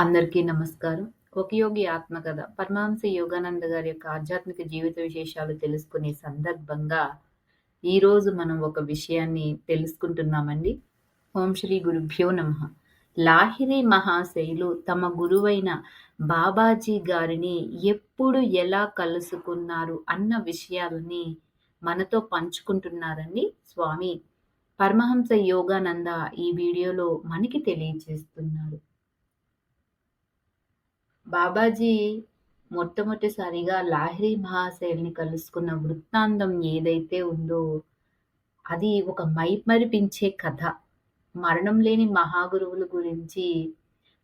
అందరికీ నమస్కారం. ఒక యోగి ఆత్మకథ పరమహంస యోగానంద గారి యొక్క ఆధ్యాత్మిక జీవిత విశేషాలు తెలుసుకునే సందర్భంగా ఈరోజు మనం ఒక విషయాన్ని తెలుసుకుంటున్నామండి. ఓం శ్రీ గురుభ్యో నమ లాహిరి మహాశైలు తమ గురువైన బాబాజీ గారిని ఎప్పుడు ఎలా కలుసుకున్నారు అన్న విషయాలని మనతో పంచుకుంటున్నారండి స్వామి పరమహంస యోగానంద ఈ వీడియోలో మనకి తెలియజేస్తున్నారు. బాబాజీ మొట్టమొదటిసారిగా లాహిరి మహాశయుల్ని కలుసుకున్న వృత్తాంతం ఏదైతే ఉందో అది ఒక మైమరిపించే కథ. మరణం లేని మహాగురువుల గురించి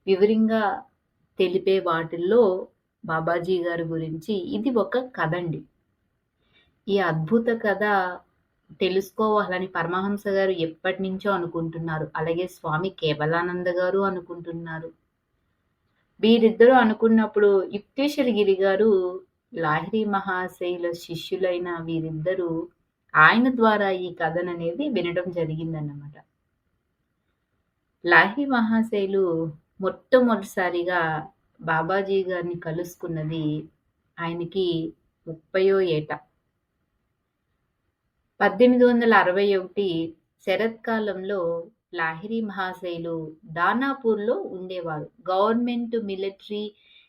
వివరంగా తెలిపే వాటిల్లో బాబాజీ గారి గురించి ఇది ఒక కథ అండి ఈ అద్భుత కథ తెలుసుకోవాలని పరమహంస గారు ఎప్పటి నుంచో అనుకుంటున్నారు. అలాగే స్వామి కేవలానంద గారు అనుకుంటున్నారు. వీరిద్దరూ అనుకున్నప్పుడు యుక్తేశ్వర గిరి గారు లాహిరి మహాశైల శిష్యులైన వీరిద్దరూ ఆయన ద్వారా ఈ కథననేది వినడం జరిగిందన్నమాట. లాహిరి మహాశైలు మొట్టమొదటిసారిగా బాబాజీ గారిని కలుసుకున్నది ఆయనకి ముప్పయో ఏట. 1861 శరత్కాలంలో లాహిరి మహాశయులు దానాపూర్‌లో ఉండేవారు. గవర్నమెంట్ మిలిటరీ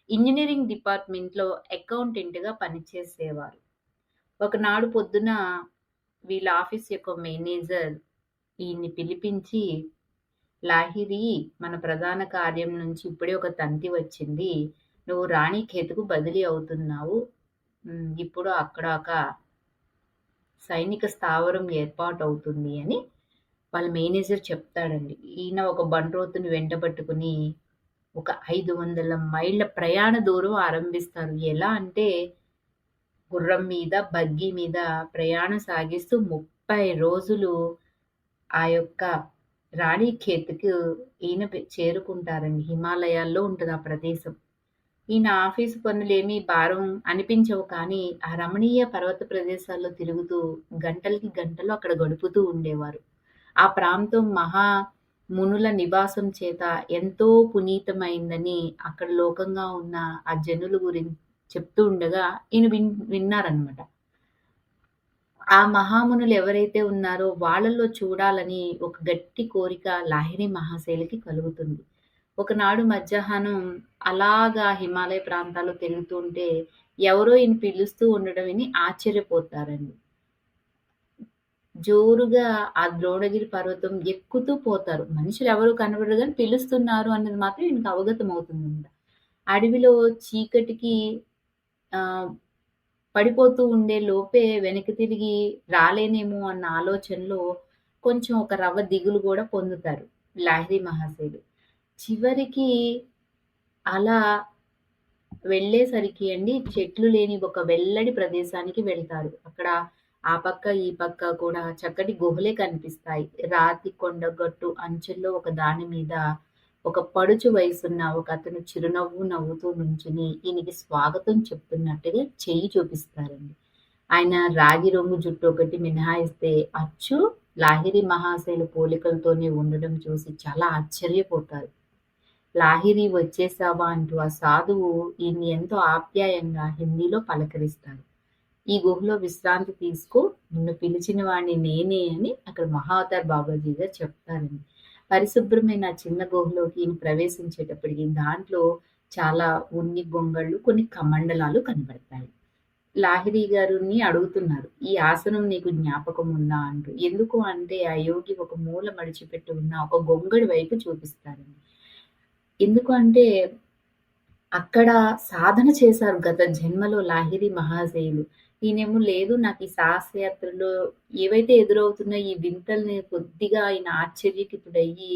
ఇంజనీరింగ్ డిపార్ట్‌మెంట్‌లో అకౌంటెంట్‌గా పనిచేసేవారు. ఒకనాడు పొద్దున వీళ్ళ ఆఫీస్ యొక్క మేనేజర్ ఈయన్ని పిలిపించి, "లాహిరి మన ప్రధాన కార్యం నుంచి ఇప్పుడే ఒక తంతి వచ్చింది. నువ్వు రాణిఖేత్‌కు బదిలీ అవుతున్నావు. ఇప్పుడు అక్కడ ఒక సైనిక స్థావరం ఏర్పాటు అవుతుంది అని వాళ్ళ మేనేజర్ చెప్తాడండి. ఈయన ఒక బంట్రోతుని వెంటబెట్టుకొని ఒక 500 మైళ్ళ ప్రయాణ దూరం ఆరంభిస్తారు. ఎలా అంటే గుర్రం మీద, బగ్గీ మీద ప్రయాణం సాగిస్తూ 30 రోజులు ఆ యొక్క రాణిఖేత్‌కు ఈయన చేరుకుంటారండి. హిమాలయాల్లో ఉంటుంది ఆ ప్రదేశం. ఈయన ఆఫీసు పనులేమీ భారం అనిపించవు కానీ, ఆ రమణీయ పర్వత ప్రదేశాల్లో తిరుగుతూ గంటలకి గంటలు అక్కడ గడుపుతూ ఉండేవారు. ఆ ప్రాంతం మహా మునుల నివాసం చేత ఎంతో పునీతమైందని అక్కడ లోకంగా ఉన్న ఆ జనుల గురించి చెప్తూ ఉండగా ఈయన విన్ విన్నారనమాట. ఆ మహామునులు ఎవరైతే ఉన్నారో వాళ్ళల్లో చూడాలని ఒక గట్టి కోరిక లాహిరి మహాశైలికి కలుగుతుంది. ఒకనాడు మధ్యాహ్నం అలాగా హిమాలయ ప్రాంతాల్లో తిరుగుతూ ఉంటే ఎవరో ఈయన పిలుస్తూ ఉండడం విని ఆశ్చర్యపోతారండి. జోరుగా ఆ ద్రోణగిరి పర్వతం ఎక్కుతూ పోతారు. మనుషులు ఎవరు కనబడరు కానీ పిలుస్తున్నారు అన్నది మాత్రం అవగతం అవుతుంది అడవిలో చీకటికి పడిపోతూ ఉండే లోపే వెనక్కి తిరిగి రాలేనేమో అన్న ఆలోచనలో కొంచెం ఒక రవ్వ దిగులు కూడా పొందుతారు లాహిరి మహాశయులు. చివరికి అలా వెళ్ళేసరికి అండి చెట్లు లేని ఒక వెల్లడి ప్రదేశానికి వెళ్తారు. అక్కడ ఆ పక్క, ఈ పక్క కూడా చక్కటి గుహలే కనిపిస్తాయి. రాతి కొండగట్టు అంచెల్లో ఒక దాని మీద ఒక పడుచు వయసున్న ఒక అతను చిరునవ్వు నవ్వుతూ నుంచుని ఈయనకి స్వాగతం చెప్తున్నట్టుగా చెయ్యి చూపిస్తారండి. ఆయన రాగి రొంగు జుట్టు ఒకటి మినహాయిస్తే అచ్చు లాహిరి మహాశైల పోలికలతోనే ఉండడం చూసి చాలా ఆశ్చర్యపోతారు. "లాహిరి వచ్చేసావా అంటూ ఆ సాధువు ఈయన్ని ఎంతో ఆప్యాయంగా హిందీలో పలకరిస్తారు. "ఈ గుహలో విశ్రాంతి తీసుకో. నిన్ను పిలిచిన వాడిని నేనే" అని అక్కడ మహావతార్ బాబాజీ గారు చెప్తారండి. పరిశుభ్రమైన చిన్న గుహలోకి ఈయన ప్రవేశించేటప్పటికి దాంట్లో చాలా ఉన్ని గొంగళ్ళు, కొన్ని కమండలాలు కనబడతాయి. లాహిరి గారిని అడుగుతున్నారు. "ఈ ఆసనం నీకు జ్ఞాపకం ఉందా?" అంటూ. ఎందుకు అంటే ఆ యోగి ఒక మూల మడిచిపెట్టి ఉన్న ఒక గొంగడి వైపు చూపిస్తారండి. ఎందుకు అంటే అక్కడ సాధన చేశారు గత జన్మలో లాహిరి మహాశయులు. ఈయనేమో లేదు నాకు ఈ సాహసయాత్రలో ఏవైతే ఎదురవుతున్నాయో ఈ వింతల్ని కొద్దిగా ఆయన ఆశ్చర్యకితుడయ్యి,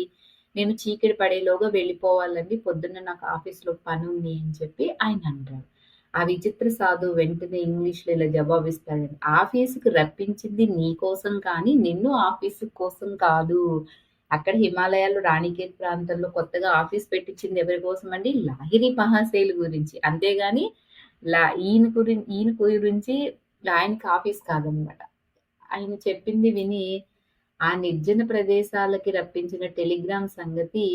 నేను చీకటి పడేలోగా వెళ్ళిపోవాలండి. పొద్దున్న నాకు ఆఫీస్‌లో పని ఉంది అని చెప్పి ఆయన అంటారు. ఆ విచిత్ర సాధు వెంటనే ఇంగ్లీష్‌లో ఇలా జవాబిస్తాడండి. ఆఫీసుకు రప్పించింది నీ కోసం కానీ నిన్ను ఆఫీసు కోసం కాదు. అక్కడ హిమాలయాలు రాణికేత్ ప్రాంతంలో కొత్తగా ఆఫీస్ పెట్టించింది ఎవరి అండి లాహిరి మహాశయులు గురించి. అంతేగాని లా ఈయన గురించి ఈయన గురించి ఆయనకి ఆఫీస్ కాదనమాట." ఆయన చెప్పింది విని ఆ నిర్జన ప్రదేశాలకి రప్పించిన టెలిగ్రామ్ సంగతి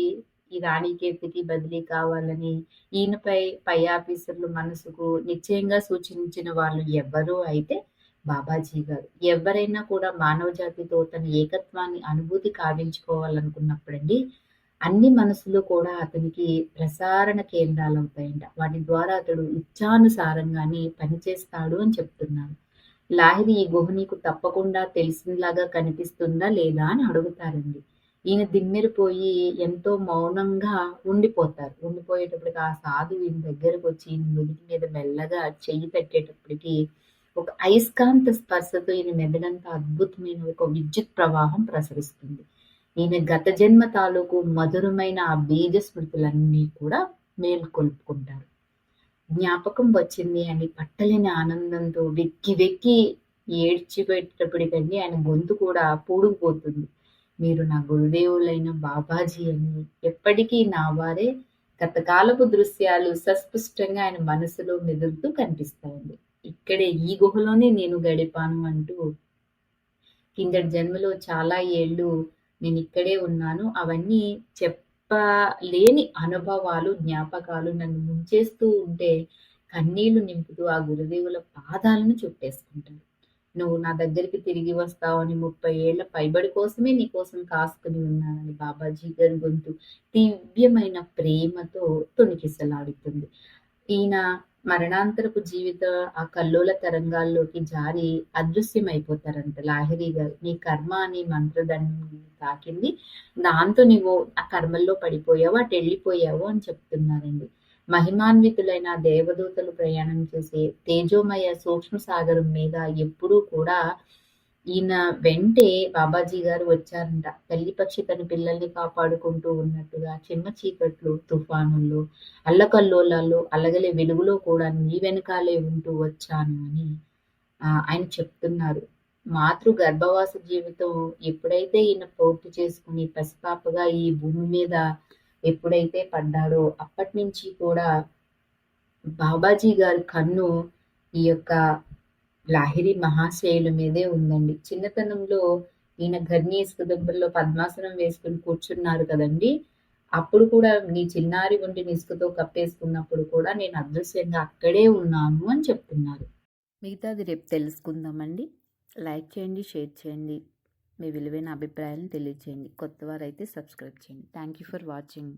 ఈ రాణికేతికి బదిలీ కావాలని ఈయనపై పై ఆఫీసర్లు మనసుకు నిశ్చయంగా సూచించిన వాళ్ళు ఎవ్వరూ అయితే బాబాజీ గారు ఎవరైనా కూడా మానవ జాతితో తన ఏకత్వాన్ని అనుభూతి కావించుకోవాలనుకున్నప్పుడండి అన్ని మనసులు కూడా అతనికి ప్రసారణ కేంద్రాలు అవుతాయంట. వాటి ద్వారా అతడు ఇచ్చానుసారంగానే పనిచేస్తాడు అని చెప్తున్నాను. లాహిరి ఈ గుహ నీకు తప్పకుండా తెలిసినలాగా కనిపిస్తుందా లేదా అని అడుగుతారండి. ఈయన దిమ్మెరిపోయి ఎంతో మౌనంగా ఉండిపోతారు. ఉండిపోయేటప్పటికి ఆ సాధువు ఈయన దగ్గరకు వచ్చి ఈయన నుదుటి మీద మెల్లగా చెయ్యి పెట్టేటప్పటికి ఒక అయస్కాంత స్పర్శతో ఈయన మెదడంతా అద్భుతమైన ఒక విద్యుత్ ప్రవాహం ప్రసరిస్తుంది. ఈయన గత జన్మ తాలూకు మధురమైన ఆ బీజ స్మృతులన్నీ కూడా మేల్కొల్పుకుంటారు. జ్ఞాపకం వచ్చింది అని పట్టలేని ఆనందంతో వెక్కి వెక్కి ఏడ్చిపెట్టేటప్పటికండి ఆయన గొంతు కూడా పూడుకుపోతుంది. మీరు నా గురుదేవులైన బాబాజీ అని ఎప్పటికీ నా వారే గతకాలపు దృశ్యాలు సస్పష్టంగా ఆయన మనసులో మెదులుతూ కనిపిస్తాయండి. ఇక్కడే ఈ గుహలోనే నేను గడిపాను అంటూ కిందటి జన్మలో చాలా ఏళ్ళు నేను ఇక్కడే ఉన్నాను. అవన్నీ చెప్పలేని అనుభవాలు జ్ఞాపకాలు నన్ను ముంచేస్తూ ఉంటే కన్నీళ్ళు నింపుతూ ఆ గురుదేవుల పాదాలను చుట్టేసుకుంటాను నువ్వు నా దగ్గరికి తిరిగి వస్తావని ముప్పై ఏళ్ళ పైబడి కోసమే నీ కోసం కాసుకుని ఉన్నానని బాబాజీ గారి గొంతు దివ్యమైన ప్రేమతో తొణికిసలాడుతుంది. ఈయన మరణాంతరపు జీవిత ఆ కల్లోల తరంగాల్లోకి జారి అదృశ్యమైపోతారంట. లాహిరి గారు నీ కర్మ అని మంత్రదండం తాకింది. దాంతో నువ్వు ఆ కర్మల్లో పడిపోయావు అటు వెళ్ళిపోయావు అని చెప్తున్నారండి. మహిమాన్వితులైన దేవదూతలు ప్రయాణం చేసే తేజోమయ సూక్ష్మ సాగరం మీద ఎప్పుడూ కూడా ఈయన వెంటే బాబాజీ గారు వచ్చారంట. తల్లి పక్షి తన పిల్లల్ని కాపాడుకుంటూ ఉన్నట్టుగా చిన్న చీకట్లు తుఫానుల్లో అల్లకల్లోలాల్లో అలగలే వెలుగులో కూడా నీ వెనకాలే ఉంటూ వచ్చాను అని ఆయన చెప్తున్నారు. మాతృ గర్భవాస జీవితం ఎప్పుడైతే ఈయన పూర్తి చేసుకుని పసిపాపగా ఈ భూమి మీద ఎప్పుడైతే పడ్డాడో అప్పటి నుంచి కూడా బాబాజీ గారి కన్ను ఈ యొక్క లాహిరి మహాశయుల మీదే ఉందండి. చిన్నతనంలో ఈయన ఘర్నీ ఇసుక పద్మాసనం వేసుకుని కూర్చున్నారు కదండి. అప్పుడు కూడా నీ చిన్నారి ఉండి ఇసుకతో కప్పేసుకున్నప్పుడు కూడా నేను అదృశ్యంగా అక్కడే ఉన్నాను అని చెప్తున్నారు. మిగతాది రేపు తెలుసుకుందామండి. లైక్ చేయండి షేర్ చేయండి. మీ విలువైన అభిప్రాయాలను తెలియజేయండి. కొత్త వారైతే సబ్స్క్రైబ్ చేయండి. Thank you for watching.